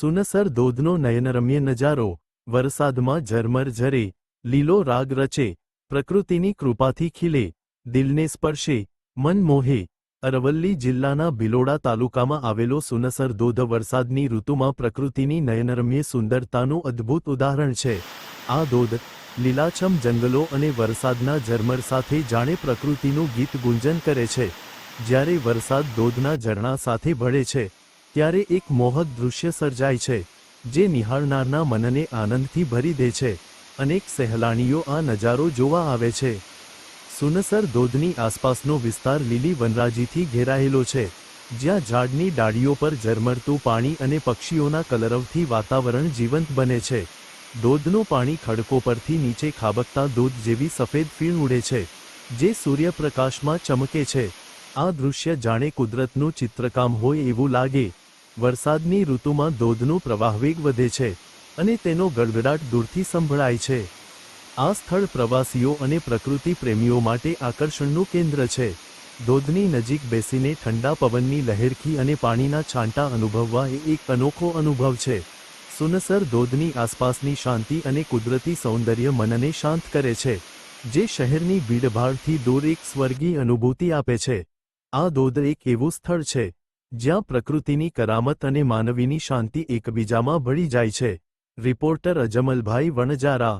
સુનસર ધોધનો નયનરમ્ય નજારો, વરસાદમાં ઝરમર ઝરે, લીલો રાગ રચે, પ્રકૃતિની કૃપાથી ખીલે, દિલને સ્પર્શે, મન મોહે. અરવલ્લી જિલ્લાના ભિલોડા તાલુકામાં આવેલો સુનસર ધોધ વરસાદની ઋતુમાં પ્રકૃતિની નયનરમ્ય સુંદરતાનું અદ્ભુત ઉદાહરણ છે. આ ધોધ લીલાછમ જંગલો અને વરસાદના ઝરમર સાથે જાણે પ્રકૃતિનું ગીત ગુંજન કરે છે. જ્યારે વરસાદ ધોધના ઝરણા સાથે ભળે છે ત્યારે એક મોહક દૃશ્ય સર્જાય છે, જે નિહાળનારના મનને આનંદથી ભરી દે છે અનેક સહેલાણીઓ આ નજારો જોવા આવે છે. સુનસર ધોધની આસપાસનો વિસ્તાર લીલી વનરાજીથી ઘેરાયેલો છે, જ્યાં ઝાડની ડાળીઓ પર ઝરમરતું પાણી અને પક્ષીઓના કલરવથી વાતાવરણ જીવંત બને છે. ધોધનું પાણી ખડકો પરથી નીચે ખાબકતા દૂધ જેવી સફેદ ફીણ ઉડે છે, જે સૂર્યપ્રકાશમાં ચમકે છે. આ દૃશ્ય જાણે કુદરતનું ચિત્રકામ હોય એવું લાગે વરસાદની ઋતુમાં ધોધનો પ્રવાહવેગ વધે છે અને તેનો ગડગડાટ દૂરથી સંભળાય છે. આ સ્થળ પ્રવાસીઓ અને પ્રકૃતિ પ્રેમીઓ માટે આકર્ષણનું કેન્દ્ર છે. ધોધની નજીક બેસીને ઠંડા પવનની લહેરખી અને પાણીના છાંટા અનુભવવા એ એક અનોખો અનુભવ છે. સુનસર ધોધની આસપાસની શાંતિ અને કુદરતી સૌંદર્ય મનને શાંત કરે છે, જે શહેરની ભીડભાડથી દૂર એક સ્વર્ગીય અનુભૂતિ આપે છે. આ ધોધ એક એવું સ્થળ છે જ્યાં પ્રકૃતિની કરામત અને માનવીની શાંતિ એકબીજામાં ભળી જાય છે. રિપોર્ટર અજમલભાઈ વણજારા